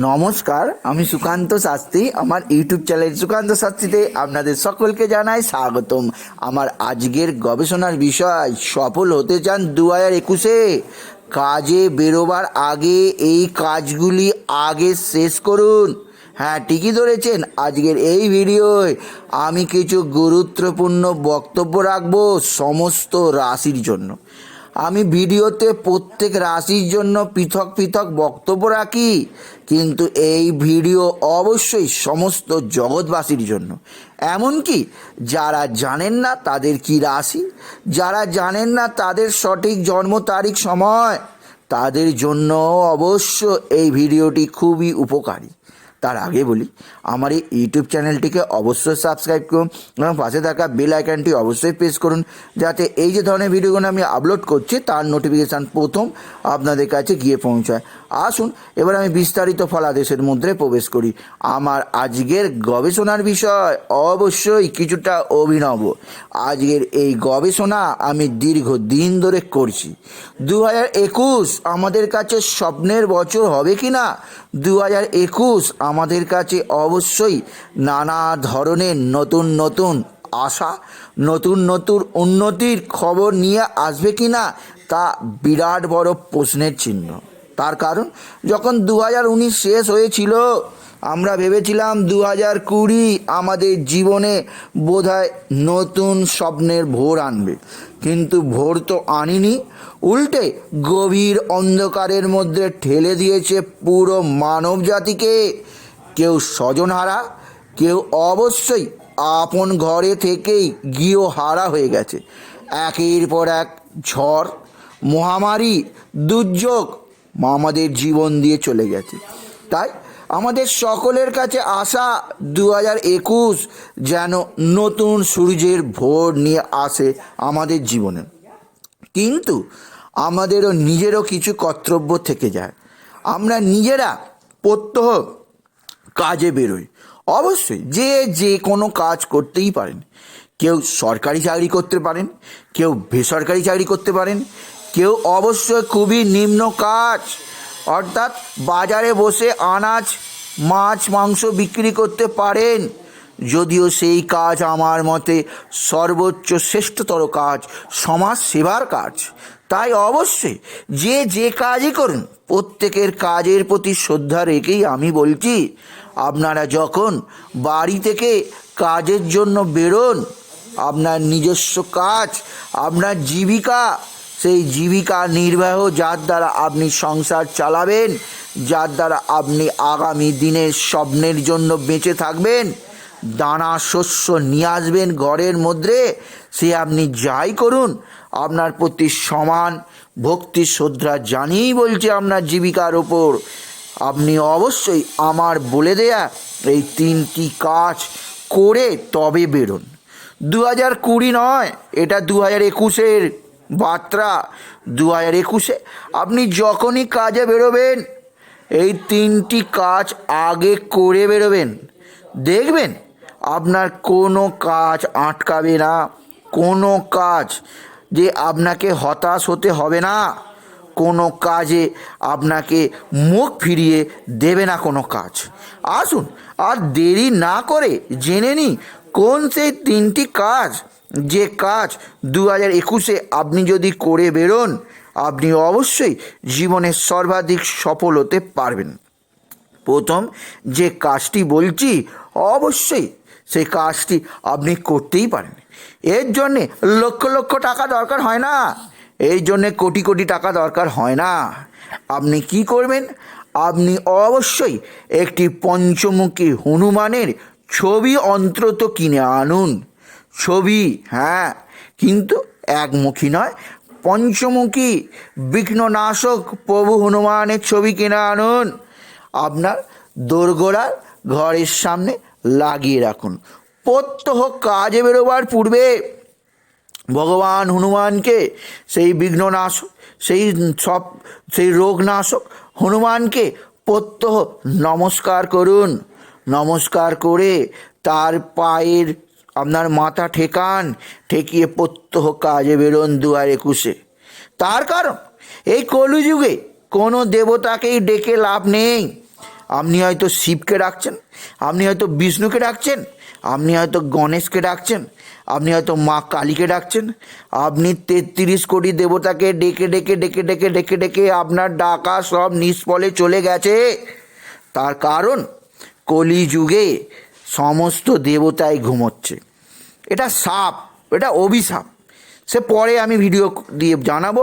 নমস্কার, আমি সুকান্ত শাস্ত্রী। আমার ইউটিউব চ্যানেল সুকান্ত শাস্ত্রীতে আপনাদের সকলকে জানাই স্বাগতম। আমার আজকের গবেষণার বিষয়, সফল হতে চান দু হাজার একুশে। কাজে বেরোবার আগে এই কাজগুলি আগে শেষ করুন। হ্যাঁ ঠিকই ধরেছেন আজকের এই ভিডিওয়। আমি কিছু গুরুত্বপূর্ণ বক্তব্য রাখব সমস্ত রাশির জন্য। আমি ভিডিওতে প্রত্যেক রাশির জন্য পৃথক পৃথক বক্তব্য রাখি, কিন্তু এই ভিডিও অবশ্যই সমস্ত জগৎবাসীর জন্য। এমনকি যারা জানেন না তাদের কি রাশি, যারা জানেন না তাদের সঠিক জন্ম তারিখ সময়, তাদের জন্য অবশ্য এই ভিডিওটি খুবই উপকারী। তার আগে বলি, আমার এই ইউটিউব চ্যানেলটিকে অবশ্যই সাবস্ক্রাইব করুন এবং পাশে থাকা বেল আইকনটি অবশ্যই প্রেস করুন, যাতে এই যে ধরনের ভিডিওগুলো আমি আপলোড করছি, তার নোটিফিকেশান প্রথম আপনাদের কাছে গিয়ে পৌঁছায়। আসুন, এবার আমি বিস্তারিত ফলাদেশের মধ্যে প্রবেশ করি। আমার আজকের গবেষণার বিষয়, অবশ্যই কিছুটা অভিনব। আজকের এই গবেষণা আমি দীর্ঘ দিন ধরে করছি। দু হাজার একুশ আমাদের কাছে স্বপ্নের বছর হবে কি না দু হাজার একুশ আমাদের কাছে অবশ্যই নানা ধরনের নতুন নতুন আশা, নতুন নতুন উন্নতির খবর নিয়ে আসবে কি না তা বিরাট বড় প্রশ্নের চিহ্ন। তার কারণ, যখন দু হাজার উনিশ শেষ হয়েছিল, আমরা ভেবেছিলাম দু হাজার কুড়ি আমাদের জীবনে বোধহয় নতুন স্বপ্নের ভোর আনবে। কিন্তু ভোর তো আনিনি, উল্টে গভীর অন্ধকারের মধ্যে ঠেলে দিয়েছে পুরো মানব জাতিকে কেউ স্বজনহারা, কেউ অবশ্যই আপন ঘরে থেকেই গৃহহারা হয়ে গেছে। একের পর এক ঝড়, মহামারী, দুর্যোগ আমাদের জীবন দিয়ে চলে গেছে। তাই আমাদের সকলের কাছে আসা দু হাজার একুশ যেন নতুন সূর্যের ভোর নিয়ে আসে আমাদের জীবনে। কিন্তু আমাদেরও নিজেরও কিছু কর্তব্য থেকে যায়। আমরা নিজেরা প্রত্যহ কাজে বেরোয়। অবশ্যই যে যে কোনো কাজ করতেই পারেন। কেউ সরকারি চাকরি করতে পারেন, কেউ বেসরকারি চাকরি করতে পারেন, কেউ অবশ্যই খুবই নিম্ন কাজ, অর্থাৎ বাজারে বসে আনাজ, মাছ, মাংস বিক্রি করতে পারেন। যদিও সেই কাজ আমার মতে সর্বোচ্চ শ্রেষ্ঠতর কাজ সমাজ সেবার কাজ। তাই অবশ্যই যে যে কাজই করুন, প্রত্যেকের কাজের প্রতি শ্রদ্ধা রেখেই আমি বলছি, আপনারা যখন বাড়ি থেকে কাজের জন্য বেরোন, আপনার নিজস্ব কাজ, আপনার জীবিকা, সেই জীবিকা নির্বাহ যার দ্বারা আপনি সংসার চালাবেন, যার দ্বারা আপনি আগামী দিনের স্বপ্নের জন্য বেঁচে থাকবেন, দানা শস্য নিয়ে আসবেন ঘরের মধ্যে, সে আপনি যাই করুন আপনার প্রতি সমান ভক্তি, শ্রদ্ধা জানিয়েই বলছে আপনার জীবিকার ওপর আপনি অবশ্যই আমার বলে দেয়া এই তিনটি কাজ করে তবে বেরোন। দু হাজার কুড়ি নয়, এটা দু হাজার একুশের বার্তা। দু হাজার একুশে আপনি যখনই কাজে বেরোবেন, এই তিনটি কাজ আগে করে বেরোবেন। দেখবেন আপনার কোনো কাজ আটকাবে না, কোনো কাজ যে আপনাকে হতাশ হতে হবে না। কোনো কাজে আপনাকে মুখ ফিরিয়ে দেবে না কোনো কাজ। আসুন, আর দেরি না করে জেনে নিই কোন সেই তিনটি কাজ। যে কাজ দু হাজার একুশে আপনি যদি করে বেরোন, আপনি অবশ্যই জীবনে সর্বাধিক সফল হতে পারবেন। প্রথম যে কাজটি বলছি, অবশ্যই সেই কাজটি আপনি করতেই পারেন। এর জন্যে লক্ষ লক্ষ টাকা দরকার হয় না। এই জন্যে কোটি কোটি টাকা দরকার হয় না। আপনি কি করবেন? আপনি অবশ্যই একটি পঞ্চমুখী হনুমানের ছবি অন্তত কিনে আনুন। ছবি হ্যাঁ কিন্তু একমুখী নয়, পঞ্চমুখী বিঘ্ননাশক প্রভু হনুমানের ছবি কিনে আনুন। আপনার দোরগোড়ার ঘরের সামনে লাগিয়ে রাখুন। প্রত্যহ কাজে বেরোবার পূর্বে ভগবান, হনুমানকে সেই বিঘ্ননাশক, সেই সব, সেই রোগনাশক হনুমানকে প্রত্যহ নমস্কার করুন। নমস্কার করে তার পায়ের আপনার মাথা ঠেকান, ঠেকিয়ে প্রত্যহ কাজে বেরোন দুয়ার একুশে। তার কারণ, এই কলিযুগে কোনো দেবতাকেই ডেকে লাভ নেই। আপনি হয়তো শিবকে ডাকছেন, আপনি হয়তো বিষ্ণুকে ডাকছেন, আপনি হয়তো গণেশকে ডাকছেন, আপনি হয়তো মা কালীকে ডাকছেন, আপনি তেত্রিশ কোটি দেবতাকে ডেকে ডেকে ডেকে ডেকে ডেকে ডেকে আপনার ডাকা সব নিষ্ফলে চলে গেছে। তার কারণ কলিযুগে সমস্ত দেবতাই ঘুমোচ্ছে। এটা সাপ, এটা অভিশাপ। সে পরে আমি ভিডিও দিয়ে জানাব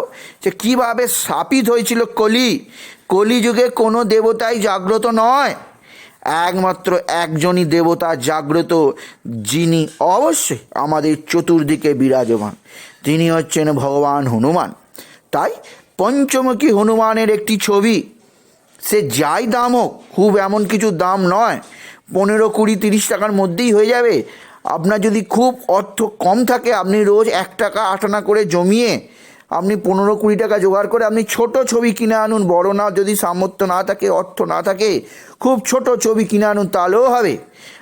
যে কীভাবে স্থাপিত হয়েছিল কলি। কলিযুগে কোনো দেবতাই জাগ্রত নয়। একমাত্র একজনই দেবতা জাগ্রত, যিনি অবশ্যই আমাদের চতুর্দিকে বিরাজমান। তিনি হচ্ছেন ভগবান হনুমান। তাই পঞ্চমুখী হনুমানের একটি ছবি, সে যাই দাম হোক, খুব এমন কিছু দাম নয়। পনেরো কুড়ি তিরিশ টাকার মধ্যেই হয়ে যাবে। আপনার যদি খুব অর্থ কম থাকে, আপনি রোজ এক টাকা আট আনা করে জমিয়ে আপনি পনেরো কুড়ি টাকা জোগাড় করে আপনি ছোট ছবি কিনে আনুন। বড় না, যদি সামর্থ্য না থাকে, অর্থ না থাকে, খুব ছোট ছবি কিনে আনুন, তাহলেও হবে।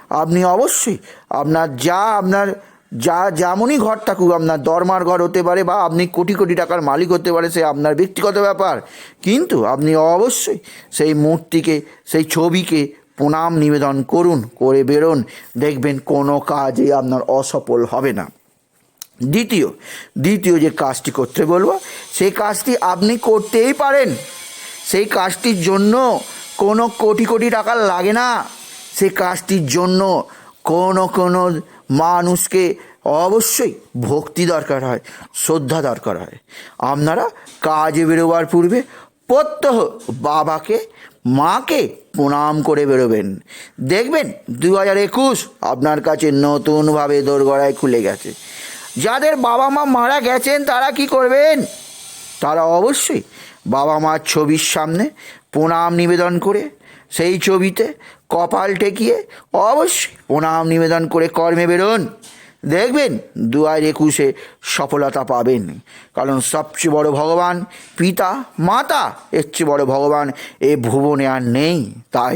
আপনি অবশ্যই আপনার যা আপনার যা, যেমনই ঘর থাকুক, আপনার দরমার ঘর হতে পারে বা আপনি কোটি কোটি টাকার মালিক হতে পারে, সে আপনার ব্যক্তিগত ব্যাপার। কিন্তু আপনি অবশ্যই সেই মূর্তিকে, সেই ছবিকে প্রণাম নিবেদন করুন, করে বেরোন। দেখবেন কোনো কাজে আপনার অসফল হবে না। দ্বিতীয় দ্বিতীয় যে কাজটি করতে বলব, সেই কাজটি আপনি করতেই পারেন। সেই কাজটির জন্য কোনো কোটি কোটি টাকা লাগে না। সেই কাজটির জন্য কোনো কোনো মানুষকে অবশ্যই ভক্তি দরকার হয়, শ্রদ্ধা দরকার হয়। আপনারা কাজে বেরোবার পূর্বে প্রত্যহ বাবাকে মাকে প্রণাম করে বেরোবেন। দেখবেন দু হাজার একুশ আপনার কাছে নতুনভাবে দোরগড়ায় খুলে গেছে। যাদের বাবা মা মারা গেছেন, তারা কি করবেন? তারা অবশ্যই বাবা মার ছবির সামনে প্রণাম নিবেদন করে, সেই ছবিতে কপাল ঠেকিয়ে অবশ্যই প্রণাম নিবেদন করে কর্মে বেরোন। দেখবেন দু হাজার একুশে সফলতা পাবেন। কারণ সবচেয়ে বড় ভগবান পিতা, মাতা, এর চেয়ে বড় ভগবান এ ভুবনে আর নেই। তাই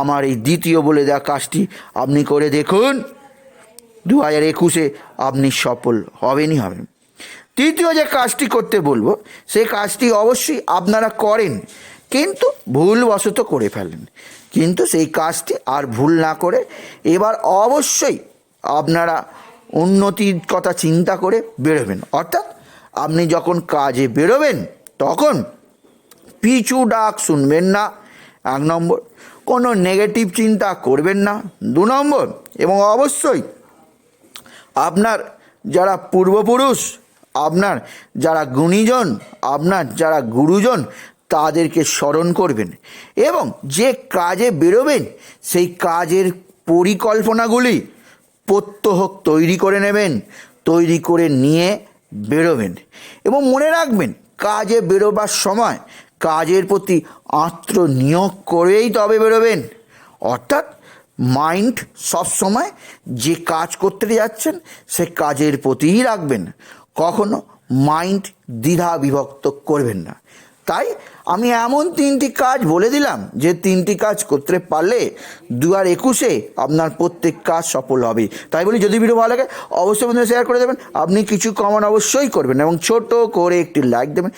আমার এই দ্বিতীয় বলে দেওয়া কাজটি আপনি করে দেখুন। দু হাজার একুশে আপনি সফল হবেনই হবেন। তৃতীয় যে কাজটি করতে বলব সেই কাজটি অবশ্যই আপনারা করেন, কিন্তু ভুলবশত করে ফেলেন। কিন্তু সেই কাজটি আর ভুল না করে এবার অবশ্যই আপনারা উন্নতির কথা চিন্তা করে বেরোবেন। অর্থাৎ আপনি যখন কাজে বেরোবেন, তখন পিছু ডাক শুনবেন না। এক নম্বর, কোনো নেগেটিভ চিন্তা করবেন না। দু নম্বর, এবং অবশ্যই আপনার যারা পূর্বপুরুষ, আপনার যারা গুণীজন, আপনার যারা গুরুজন, তাদেরকে স্মরণ করবেন। এবং যে কাজে বেরোবেন, সেই কাজের পরিকল্পনাগুলি প্রত্যহ তৈরি করে নেবেন, তৈরি করে নিয়ে বেরোবেন। এবং মনে রাখবেন, কাজে বেরোবার সময় কাজের প্রতি আত্ম নিয়োগ করেই তবে বেরোবেন। অর্থাৎ মাইন্ড সবসময় যে কাজ করতে যাচ্ছেন, সে কাজের প্রতিই রাখবেন। কখনো মাইন্ড দ্বিধা বিভক্ত করবেন না। তাই আমি এমন তিনটি কাজ বলে দিলাম যে তিনটি কাজ করতে পারলে দু হাজার একুশে আপনার প্রত্যেক কাজ সফল হবে। তাই বলি যদি ভিডিও ভালো লাগে, অবশ্যই বন্ধুরা শেয়ার করে দেবেন। আপনি কিছু কমন অবশ্যই করবেন এবং ছোট করে একটি লাইক দেবেন।